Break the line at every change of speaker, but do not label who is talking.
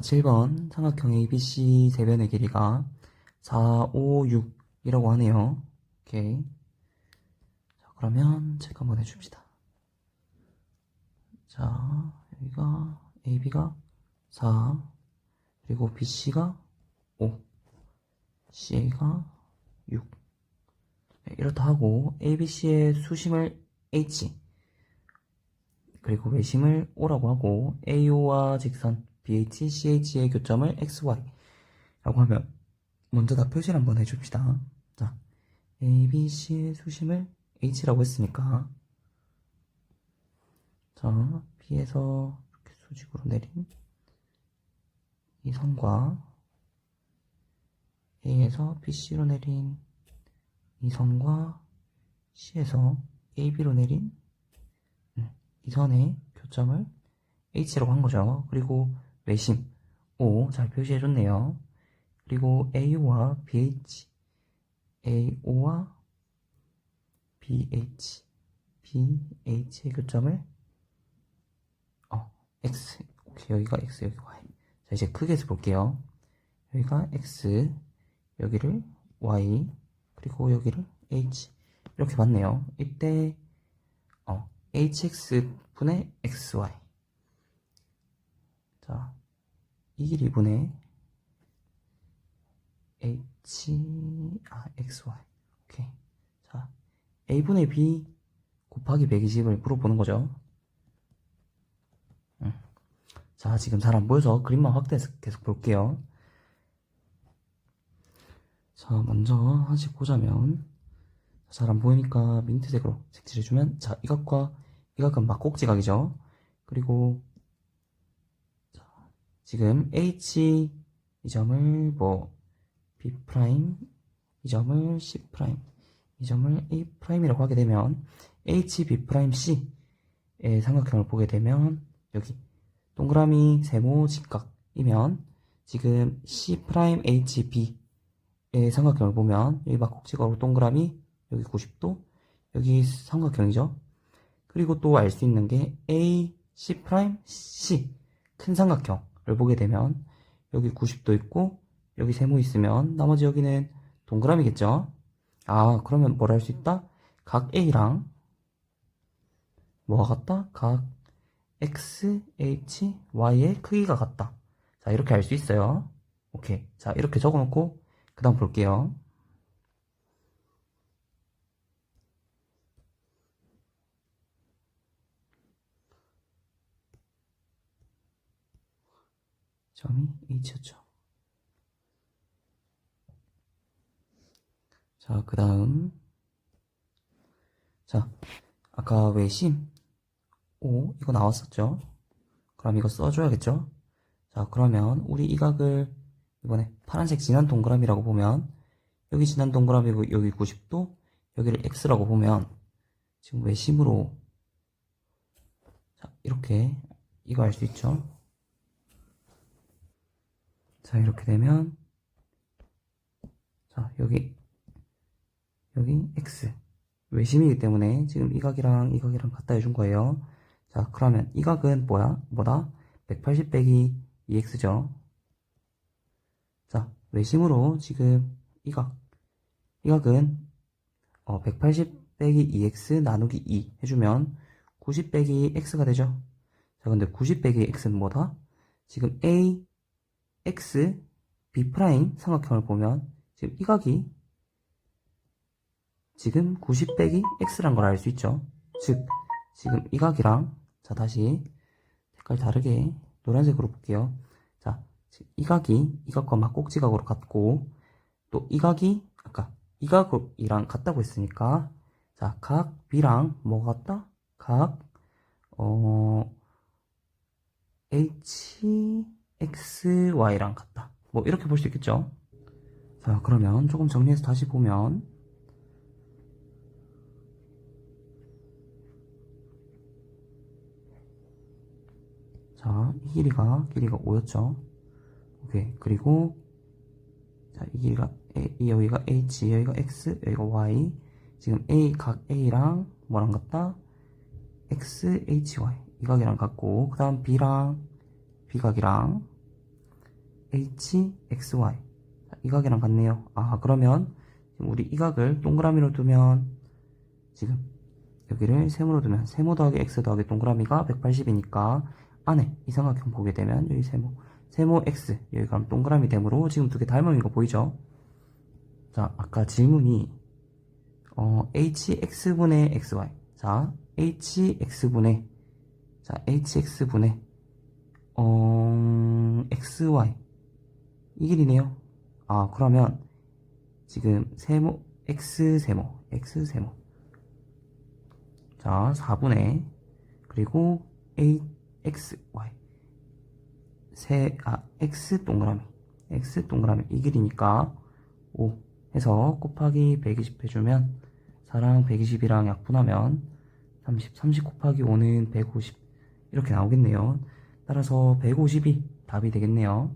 7번 삼각형 ABC 대변의 길이가 4, 5, 6이라고 하네요. 오케이. 자, 그러면 체크 한번 해줍시다. 자, 여기가 AB가 4, 그리고 BC가 5, CA가 6. 네, 이렇다 하고 ABC의 수심을 H, 그리고 외심을 O라고 하고 AO와 직선 BH, CH의 교점을 XY 라고 하면 먼저 다 표시를 한번 해줍시다. 자, ABC의 수심을 H라고 했으니까 자, B에서 이렇게 수직으로 내린 이 선과 A에서 BC로 내린 이 선과 C에서 AB로 내린 음, 이 선의 교점을 H라고 한 거죠. 그리고 외심 O 잘 표시해줬네요. 그리고 AO와 BH, AO와 BH, BH의 교점을 어, X, 오케이 여기가 X, 여기 Y. 자 이제 크게 해서 볼게요. 여기가 X, 여기를 Y, 그리고 여기를 H 이렇게 맞네요. 이때 어, HX 분의 XY 자, 이 길이 분의 H, 아, XY. 오케이. 자, A분의 B 곱하기 120을 물어보는 거죠. 음. 자, 지금 잘 안 보여서 그림만 확대해서 계속 볼게요. 자, 먼저 하나씩 보자면, 잘 안 보이니까 민트색으로 색칠해주면, 자, 이 각과 이 각은 막꼭지 각이죠. 그리고 지금 H 이 점을 뭐 B 프라임 이 점을 C 프라임 이 점을 A 프라임이라고 하게 되면 H B 프라임 C의 삼각형을 보게 되면 여기 동그라미 세모 직각이면 지금 C 프라임 H B의 삼각형을 보면 여기 막국지각으로 동그라미 여기 90도 여기 삼각형이죠. 그리고 또 알 수 있는 게 A C 프라임 C 큰 삼각형 를 보게 되면 여기 90도 있고 여기 세모 있으면 나머지 여기는 동그라미겠죠? 아 그러면 뭘 할 수 있다? 각 A랑 뭐가 같다? 각 X, H, Y의 크기가 같다. 자 이렇게 알 수 있어요. 오케이. 자 이렇게 적어 놓고 그 다음 볼게요 점이 H였죠. 자, 그 다음. 자, 아까 외심 O, 이거 나왔었죠? 그럼 이거 써줘야겠죠? 자, 그러면 우리 이 각을 이번에 파란색 진한 동그라미라고 보면 여기 진한 동그라미고 여기 90도, 여기를 X라고 보면 지금 외심으로 자, 이렇게 이거 알 수 있죠? 자, 이렇게 되면, 자, 여기, 여기 X. 외심이기 때문에 지금 이 각이랑 이 각이랑 갖다 해준 거예요. 자, 그러면 이 각은 뭐야? 뭐다? 180 빼기 2X죠. 자, 외심으로 지금 이 각. 이 각은, 어, 180 빼기 2X 나누기 2 해주면 90 빼기 X가 되죠. 자, 근데 90 빼기 X는 뭐다? 지금 A, x, b 프라임 삼각형을 보면 지금 이 각이 지금 90 빼기 x란 걸 알 수 있죠. 즉 지금 이 각이랑 자 다시 색깔 다르게 노란색으로 볼게요. 자, 이 각이 이 각과 막꼭지 각으로 같고 또 이 각이 아까 이 각이랑 같다고 했으니까 자, 각 B랑 뭐 같다? 각 어, H XY랑 같다. 뭐 이렇게 볼 수 있겠죠? 자, 그러면 조금 정리해서 다시 보면 자, 이 길이가 길이가 5였죠? 오케이. 그리고 자, 이 길이가 A, 이 여기가 H, 여기가 X, 여기가 Y. 지금 A 각 A랑 뭐랑 같다? X, H, Y. 이 각이랑 같고 그다음 B랑 B각이랑 h, x, y. 자, 이 각이랑 같네요. 아, 그러면 우리 이 각을 동그라미로 두면 지금 여기를 세모로 두면 세모 더하기 x 더하기 동그라미가 180이니까 안에 이 삼각형 보게 되면 여기 세모 세모 x 여기 가면 동그라미 되므로 지금 두 개 닮은 거 보이죠? 자 아까 질문이 어, hx분의 xy 자 hx분의 자 hx분의 어, xy 이 길이네요. 아 그러면 지금 세모 x 세모 x 세모. 자 4분의 그리고 a x y. 세, 아, x 동그라미. X 동그라미. 이 길이니까 5 해서 곱하기 120 해주면 4랑 120이랑 약분하면 30, 30 곱하기 5는 150 이렇게 나오겠네요 따라서 150이 답이 되겠네요